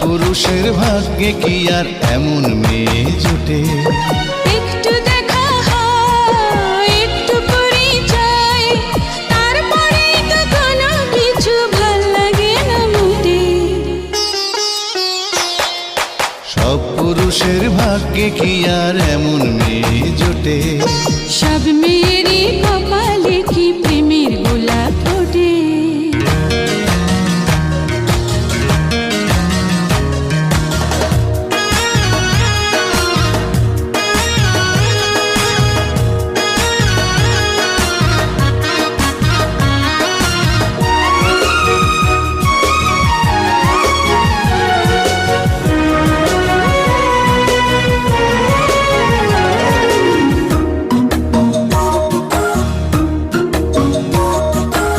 পুরুষের ভাগ্যে কি আর এমন মেয়ে জুটে? পুরুষের ভাগ্যে কি আর এমন মেয়ে জোটে? সব মেয়েরই কপাল